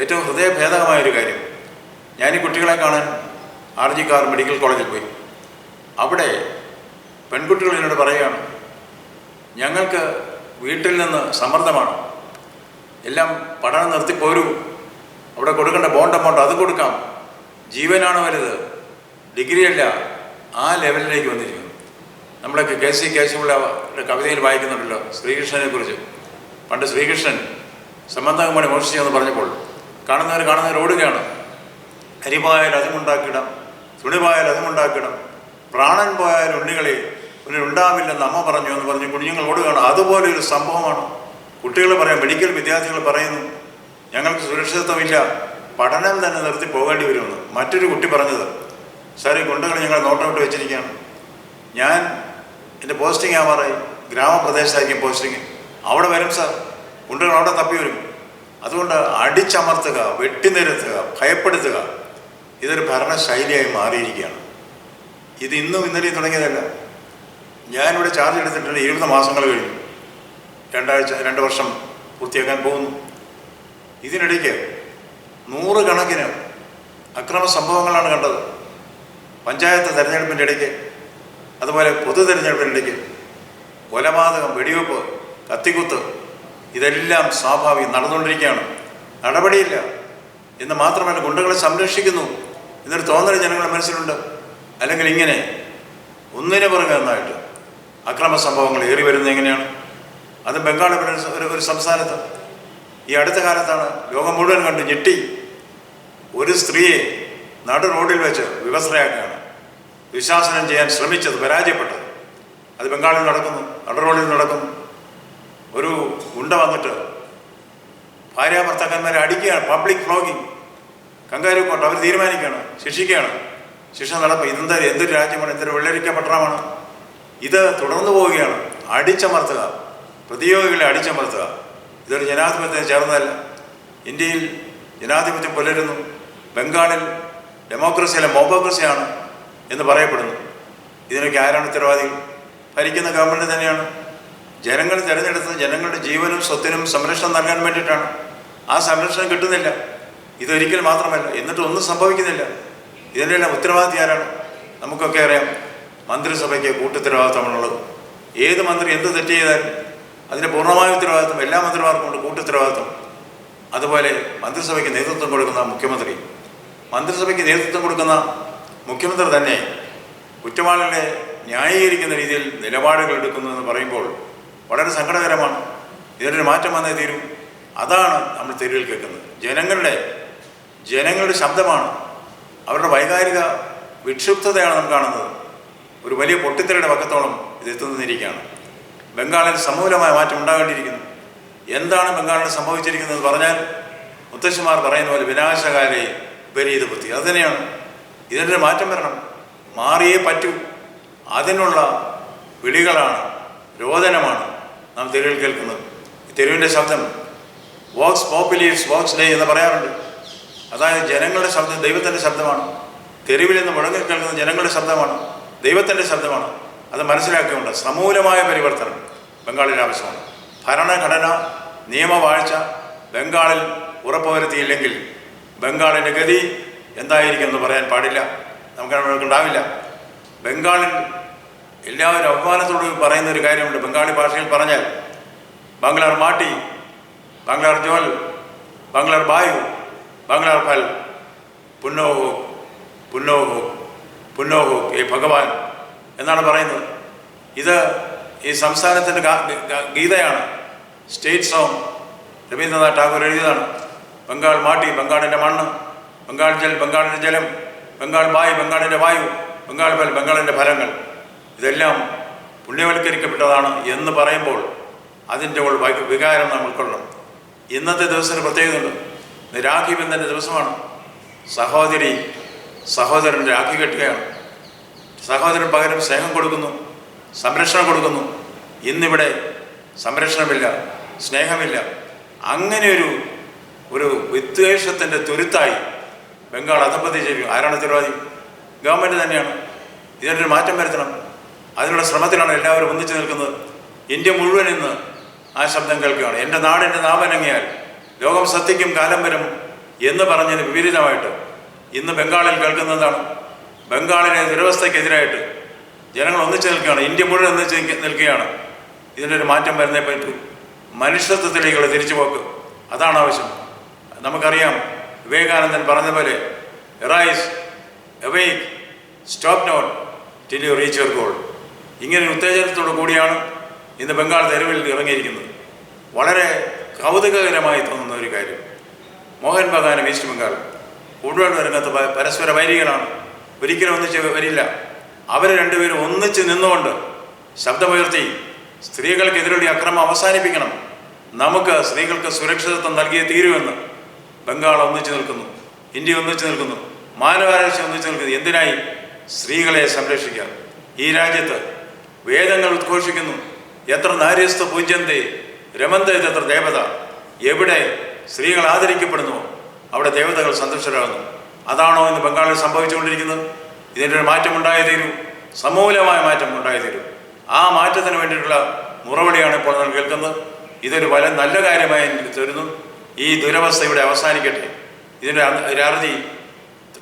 ഏറ്റവും ഹൃദയ ഭേദകമായൊരു കാര്യം. ഞാൻ ഈ കുട്ടികളെ കാണാൻ ആർ ജി കാർ മെഡിക്കൽ കോളേജിൽ പോയി. അവിടെ പെൺകുട്ടികൾ എന്നോട് പറയുകയാണ് ഞങ്ങൾക്ക് വീട്ടിൽ നിന്ന് സമ്മർദ്ദമാണ്. എല്ലാം പഠനം നിർത്തി പോരൂ. അവിടെ കൊടുക്കേണ്ട ബോണ്ട് എമൗണ്ട് അത് കൊടുക്കാം. ജീവനാണ് വലുത്. ഡിഗ്രിയല്ല ആ ലെവലിലേക്ക് വന്നിരിക്കുന്നു. നമ്മളൊക്കെ കെ സി കേശവപിള്ളയുടെ കവിതയിൽ വായിക്കുന്നുണ്ടല്ലോ ശ്രീകൃഷ്ണനെ കുറിച്ച് പണ്ട് ശ്രീകൃഷ്ണൻ സംബന്ധകമണി മോഷിച്ചെന്ന് പറഞ്ഞപ്പോൾ കാണുന്നവർ കാണുന്നവർ ഓടുകയാണ്. അരിപായാൽ അതുമുണ്ടാക്കിയിടാം തുണിപായാൽ അതുമുണ്ടാക്കിയിടാം പ്രാണൻ പോയാൽ ഉണ്ണികളെ ഉണ്ണി ഉണ്ടാവില്ലെന്ന് അമ്മ പറഞ്ഞു എന്ന് പറഞ്ഞ് കുഞ്ഞുങ്ങൾ ഓടുകയാണ്. അതുപോലെ ഒരു സംഭവമാണ്. കുട്ടികൾ പറയാം മെഡിക്കൽ വിദ്യാർത്ഥികൾ പറയുന്നു ഞങ്ങൾക്ക് സുരക്ഷിതത്വമില്ല പഠനം തന്നെ നിർത്തി പോകേണ്ടി വരുമെന്ന്. മറ്റൊരു കുട്ടി പറഞ്ഞത് സാറി ഗുണ്ടകൾ ഞങ്ങൾ നോട്ടമിട്ട് വെച്ചിരിക്കുകയാണ്. ഞാൻ എന്റെ പോസ്റ്റിംഗ് ആവാറായി ഗ്രാമപ്രദേശത്തായിരിക്കും പോസ്റ്റിംഗ് അവിടെ വരും സാർ. ഗുണ്ടകൾ അവിടെ തപ്പി വരും. അതുകൊണ്ട് അടിച്ചമർത്തുക വെട്ടിനിരത്തുക ഭയപ്പെടുത്തുക ഇതൊരു ഭരണശൈലിയായി മാറിയിരിക്കുകയാണ്. ഇത് ഇന്നും ഇന്നലെയും തുടങ്ങിയതല്ല. ഞാനിവിടെ ചാർജ് എടുത്തിട്ടുണ്ട് ഇരുപത് മാസങ്ങൾ കഴിഞ്ഞു. രണ്ടാഴ്ച രണ്ട് വർഷം പൂർത്തിയാക്കാൻ പോകുന്നു. ഇതിനിടയ്ക്ക് നൂറുകണക്കിന് അക്രമ സംഭവങ്ങളാണ് കണ്ടത്. പഞ്ചായത്ത് തെരഞ്ഞെടുപ്പിന്റെ ഇടയ്ക്ക് അതുപോലെ പൊതു തെരഞ്ഞെടുപ്പിന്റെ ഇടയ്ക്ക്. കൊലപാതകം വെടിവെപ്പ് കത്തിക്കുത്ത് ഇതെല്ലാം സ്വാഭാവികം നടന്നുകൊണ്ടിരിക്കുകയാണ്. നടപടിയില്ല. എന്ന് മാത്രമല്ല ഗുണ്ടകളെ സംരക്ഷിക്കുന്നു. എന്നൊരു തോന്നൽ ജനങ്ങളുടെ മനസ്സിലുണ്ട്. അല്ലെങ്കിൽ ഇങ്ങനെ ഒന്നിനു പുറകെ ഒന്നായിട്ട് അക്രമ സംഭവങ്ങൾ ഏറി വരുന്നത് എങ്ങനെയാണ്? അത് ബംഗാളിൽ ഒരു ഒരു സംസ്ഥാനത്ത്. ഈ അടുത്ത കാലത്താണ് ലോകം മുഴുവൻ കണ്ട് ഞെട്ടി. ഒരു സ്ത്രീയെ നടു റോഡിൽ വെച്ച് വിവസ്ത്രയാക്കുകയാണ്. വിശ്വാസനം ചെയ്യാൻ ശ്രമിച്ചത് പരാജയപ്പെട്ടത്. അത് ബംഗാളിൽ നടക്കുന്നു നടു റോഡിൽ നടക്കുന്നു. ഒരു ഗുണ്ട വന്നിട്ട് ഭാര്യ ഭർത്താക്കന്മാരെ അടിക്കുകയാണ് പബ്ലിക് ഫ്ലോഗിങ് കങ്കാരു കോട്ട് അവർ തീരുമാനിക്കുകയാണ് ശിക്ഷിക്കുകയാണ്. ശിക്ഷ നടപ്പ് ഇതെന്താ എന്തൊരു രാജ്യമാണ് എന്തൊരു വെള്ളരിക്ക പട്ടണമാണ് ഇത് തുടർന്നു പോവുകയാണ്. അടിച്ചമർത്തുക. പ്രതിയോഗികളെ അടിച്ചമർത്തുക. ഇതൊരു ജനാധിപത്യത്തിന് ചേർന്നതല്ല. ഇന്ത്യയിൽ ജനാധിപത്യം പുലരുന്നു. ബംഗാളിൽ ഡെമോക്രസിയല്ല മോബോക്രസിയാണ് എന്ന് പറയപ്പെടുന്നു. ഇതിനൊക്കെ ആരാണ് ഉത്തരവാദികൾ ഭരിക്കുന്ന ഗവൺമെന്റ് തന്നെയാണ്. ജനങ്ങൾ തിരഞ്ഞെടുത്തത് ജനങ്ങളുടെ ജീവനും സ്വത്തിനും സംരക്ഷണം നൽകാൻ വേണ്ടിയിട്ടാണ്. ആ സംരക്ഷണം കിട്ടുന്നില്ല. ഇതൊരിക്കൽ മാത്രമല്ല. എന്നിട്ട് ഒന്നും സംഭവിക്കുന്നില്ല. ഇതിന്റെ എല്ലാം ഉത്തരവാദിത്വം ആരാണ്? നമുക്കൊക്കെ അറിയാം. മന്ത്രിസഭയ്ക്ക് കൂട്ടുത്തരവാദിത്തമാണുള്ളത് ഏത് മന്ത്രി എന്ത് തെറ്റ് ചെയ്താലും അതിന്റെ പൂർണമായ ഉത്തരവാദിത്വം എല്ലാ മന്ത്രിമാർക്കും ഉണ്ട്. കൂട്ടുത്തരവാദിത്വം. അതുപോലെ മന്ത്രിസഭയ്ക്ക് നേതൃത്വം കൊടുക്കുന്ന മുഖ്യമന്ത്രി. മന്ത്രിസഭയ്ക്ക് നേതൃത്വം കൊടുക്കുന്ന മുഖ്യമന്ത്രി തന്നെ കുറ്റവാളികളെ ന്യായീകരിക്കുന്ന രീതിയിൽ നിലപാടുകൾ എടുക്കുന്നു എന്ന് പറയുമ്പോൾ വളരെ സങ്കടകരമാണ്. ഇതിനൊരു മാറ്റം വന്നേ തീരും. അതാണ് നമ്മൾ തെരുവിൽ കേൾക്കുന്നത്. ജനങ്ങളുടെ ജനങ്ങളുടെ ശബ്ദമാണ്. അവരുടെ വൈകാരിക വിക്ഷുബ്ധതയാണ് നാം കാണുന്നത്. ഒരു വലിയ പൊട്ടിത്തെറിയുടെ പക്കത്തോളം ഇത് എത്തുന്നിരിക്കുകയാണ് ബംഗാളിൽ സമൂലമായ മാറ്റം ഉണ്ടാകേണ്ടിയിരിക്കുന്നു. എന്താണ് ബംഗാളിൽ സംഭവിച്ചിരിക്കുന്നത് പറഞ്ഞാൽ മുത്തശ്ശിമാർ പറയുന്ന പോലെ വിനാശകാലെ വിപരീത ബുദ്ധി അത് തന്നെയാണ്. ഇതിനൊരു മാറ്റം വരണം. മാറിയേ പറ്റൂ. അതിനുള്ള വിളികളാണ്. രോദനമാണ്. നാം തെരുവിൽ കേൾക്കുന്നത്. തെരുവിന്റെ ശബ്ദം വോക്സ് പോപ്പുലീസ് വോക്സ് ഡേ എന്ന് പറയാറുണ്ട്. അതായത് ജനങ്ങളുടെ ശബ്ദം ദൈവത്തിന്റെ ശബ്ദമാണ്. തെരുവിൽ നിന്ന് മുഴങ്ങി കേൾക്കുന്ന ജനങ്ങളുടെ ശബ്ദമാണ്. ദൈവത്തിന്റെ ശബ്ദമാണ്. അത് മനസ്സിലാക്കിയുണ്ട് സമൂലമായ പരിവർത്തനം ബംഗാളിൽ ആവശ്യമാണ്. ഭരണഘടന നിയമവാഴ്ച ബംഗാളിൽ ഉറപ്പുവരുത്തിയില്ലെങ്കിൽ ബംഗാളിന്റെ ഗതി എന്തായിരിക്കും എന്ന് പറയാൻ പാടില്ല. നമുക്ക് നമുക്കുണ്ടാവില്ല ബംഗാളിൽ എല്ലാവരും അഭിമാനത്തോട് പറയുന്ന ഒരു കാര്യമുണ്ട്. ബംഗാളി ഭാഷയിൽ പറഞ്ഞാൽ ബംഗ്ലാർ മാട്ടി ബംഗ്ലാർ ജോൽ ബംഗ്ലാർ ബായു ബംഗ്ലാർ ഫൽ പുന്നോഹോ പുന്നോഹോ പുന്നോഹോ ഏ ഭഗവാൻ എന്നാണ് പറയുന്നത്. ഇത് ഈ സംസ്ഥാനത്തിന്റെ ഗീതയാണ്. സ്റ്റേറ്റ് സോങ് രവീന്ദ്രനാഥ് ടാഗോർ എഴുതിയതാണ്. ബംഗാൾ മാട്ടി ബംഗാളിന്റെ മണ്ണ് ബംഗാൾ ജൽ ബംഗാളിന്റെ ജലം ബംഗാൾ വായു ബംഗാളിന്റെ വായു ബംഗാൾ ഫൽ ബംഗാളിന്റെ ഫലങ്ങൾ ഇതെല്ലാം പുണ്യവൽക്കരിക്കപ്പെട്ടതാണ് എന്ന് പറയുമ്പോൾ അതിന്റെ വികാരം നാം ഉൾക്കൊള്ളണം. ഇന്നത്തെ ദിവസത്തിന് പ്രത്യേകതയുണ്ട്. രാഖി ബന്ധന്റെ ദിവസമാണ്. സഹോദരി സഹോദരൻ രാഖി കെട്ടുകയാണ്. സഹോദരൻ പകരം സ്നേഹം കൊടുക്കുന്നു സംരക്ഷണം കൊടുക്കുന്നു. ഇന്നിവിടെ സംരക്ഷണമില്ല സ്നേഹമില്ല. അങ്ങനെയൊരു ഒരു വിദ്വേഷത്തിന്റെ തുരുത്തായി ബംഗാൾ അധപ്പതി ചെയ്യും ആരാണ് തിരുവാതി ഗവൺമെന്റ് തന്നെയാണ്. ഇതിനൊരു മാറ്റം വരുത്തണം. അതിനുള്ള ശ്രമത്തിലാണ് എല്ലാവരും ഒന്നിച്ചു നിൽക്കുന്നത്. ഇന്ത്യ മുഴുവൻ ഇന്ന് ആ ശബ്ദം കേൾക്കുകയാണ്. എന്റെ നാടിന്റെ നാമനങ്ങിയാൽ ലോകം സത്യക്കും കാലം വരും എന്ന് പറഞ്ഞതിന് വിപരീതമായിട്ട് ഇന്ന് ബംഗാളിൽ കേൾക്കുന്നതാണ് ബംഗാളിലെ ദുരവസ്ഥയ്ക്കെതിരായിട്ട് ജനങ്ങൾ ഒന്നിച്ചു നിൽക്കുകയാണ്. ഇന്ത്യ മുഴുവൻ ഒന്നിച്ച് നിൽക്ക- നിൽക്കുകയാണ്. ഇതിന്റെ ഒരു മാറ്റം വരുന്നേ പറ്റൂ. തിരിച്ചു തിരിച്ചുപോക്ക് അതാണ് ആവശ്യം. നമുക്കറിയാം വിവേകാനന്ദൻ പറഞ്ഞ പോലെ rise awake stop till you reach your goal ഇങ്ങനെ ഉത്തേജനത്തോടു കൂടിയാണ് ഇന്ന് ബംഗാൾ തെരുവിൽ ഇറങ്ങിയിരിക്കുന്നത്. വളരെ കൗതുകകരമായി തോന്നുന്ന ഒരു കാര്യം. മോഹൻ ബഗാനും ഈസ്റ്റ് ബംഗാൾ മുഴുവൻ രംഗത്ത് പരസ്പര വൈരികളാണ്. ഒരിക്കലും ഒന്നിച്ച് വരില്ല. അവർ രണ്ടുപേരും ഒന്നിച്ച് നിന്നുകൊണ്ട് ശബ്ദമുയർത്തി സ്ത്രീകൾക്കെതിരുള്ള അക്രമം അവസാനിപ്പിക്കണം. നമുക്ക് സ്ത്രീകൾക്ക് സുരക്ഷിതത്വം നൽകിയേ തീരുമെന്ന് ബംഗാൾ ഒന്നിച്ചു നിൽക്കുന്നു. ഇന്ത്യ ഒന്നിച്ചു നിൽക്കുന്നു. മാനവരാശി ഒന്നിച്ചു നിൽക്കുന്നു. എന്തിനായി? സ്ത്രീകളെ സംരക്ഷിക്കുക ഈ രാജ്യത്ത് വേദങ്ങൾ ഉദ്ഘോഷിക്കുന്നു. എത്ര നാര്യസ്ത പൂജ്യന്തി രമന്തേ എത്ര ദേവത. എവിടെ സ്ത്രീകൾ ആദരിക്കപ്പെടുന്നു അവിടെ ദേവതകൾ സന്തുഷ്ടരാകുന്നു. അതാണോ ഇന്ന് ബംഗാളിൽ സംഭവിച്ചുകൊണ്ടിരിക്കുന്നത്? ഇതിന്റെ ഒരു മാറ്റം ഉണ്ടായേ തീരൂ. സമൂലമായ മാറ്റം ഉണ്ടായേ തീരൂ. ആ മാറ്റത്തിന് വേണ്ടിയിട്ടുള്ള മുറവിളിയാണ് ഇപ്പോൾ നമ്മൾ കേൾക്കുന്നത്. ഇതൊരു വല നല്ല കാര്യമായി എനിക്ക് തരുന്നു. ഈ ദുരവസ്ഥ ഇവിടെ അവസാനിക്കട്ടെ. ഇതിന്റെ ഒരറുതി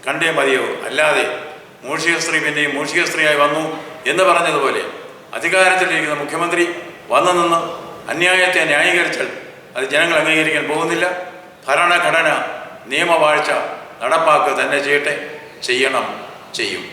കണ്ടേ മതിയോ? അല്ലാതെ മൂഷിക സ്ത്രീ പിന്നെയും മൂഷിക സ്ത്രീയായി വന്നു എന്ന് പറഞ്ഞതുപോലെ അധികാരത്തിലിരിക്കുന്ന മുഖ്യമന്ത്രി വന്നു നിന്ന് അന്യായത്തെ ന്യായീകരിച്ചാൽ അത് ജനങ്ങൾ അംഗീകരിക്കാൻ പോകുന്നില്ല. ഭരണഘടന നിയമവാഴ്ച നടപ്പാക്കുക തന്നെ ചെയ്യട്ടെ ചെയ്യണം ചെയ്യും.